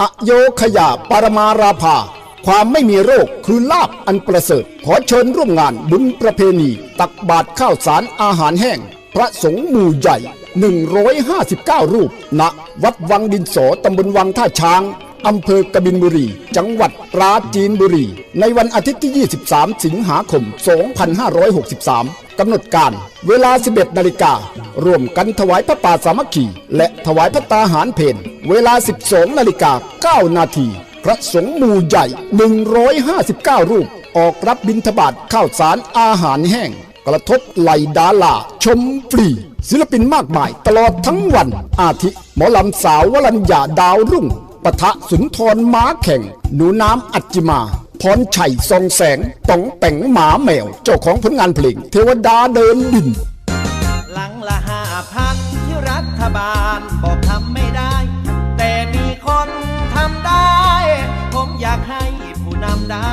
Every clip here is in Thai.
อโยขยาปรมาราภา ความไม่มีโรคคือลาบอันประเสริฐ ขอเชิญร่วมงานบุญประเพณี ตักบาตรข้าวสารอาหารแห้ง พระสงฆ์หมู่ใหญ่ 159 รูปณวัดวังดินโสตำบลวังท่าช้างอำเภอกบินบุรี จังหวัดปราจีนบุรี ในวันอาทิตย์ที่ 23 สิงหาคม 2563 กำหนดการ เวลา 11 นาฬิการ่วมกันถวายพระป่าสามัคคี และถวายพระตาหารเพน เวลา 12นาฬิกา9นาทีพระสงฆ์หมู่ใหญ่ 159 รูป ออกรับบิณฑบาตข้าวสารอาหารแห้ง กระทบไหลดาลา ชมฟรี ศิลปินมากมายตลอดทั้งวัน อาทิ หมอลำสาววรัญญาดาวรุ่งปะทะสุนทรม้าแข่ง หนูน้ำอัจจิมาพรชัยทรงแสงต้องแต่งหมาแมว เจ้าของผลงานเพลง เทวดาเดินดิน หลังละห้าพันที่รัฐบาลบอก ได้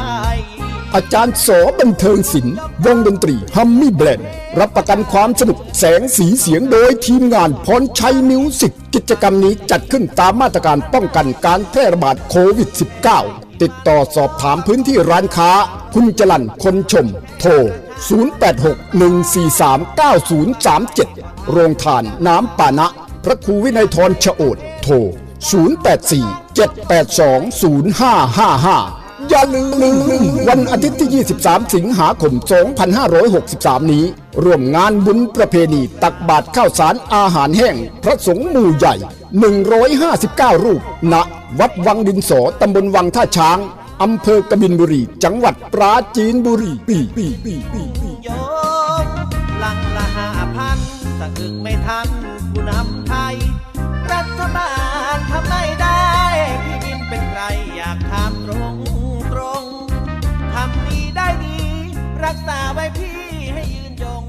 อาจารย์โสบันเทิงศิลป์วงดนตรีฮัมมี่แบลนรับประกันความสนุกแสงสีเสียงโดยทีมงานพรชัยมิวสิกกิจกรรมนี้จัดขึ้นตามมาตรการป้องกันการแพร่ระบาดโควิด -19 ติดต่อสอบถามพื้นที่ร้านค้า คุณจรันคนชม โทร 0861439037 โรงทานน้ำปานะ พระครูวินัยทรชโอดโทร 0847820555 อย่าลืมวันอาทิตย์ที่ 23 สิงหาคม 2563 นี้ ร่วมงานบุญประเพณีตักบาตรข้าวสารอาหารแห้ง พระสงฆ์มู่ใหญ่ 159 รูป ณ วัดวังดินสอตำบลวังท่าช้าง อำเภอกบินบุรี จังหวัดปราจีนบุรีปีปีปีปีโยลังละห้าพันตะกึกไม่ทันผู้นำไทย รัฐบาลทำไม่ได้พี่บินเป็นใครอยากถามตรงำนี้ได้ดี รักษาไว้พี่ให้ยืนยง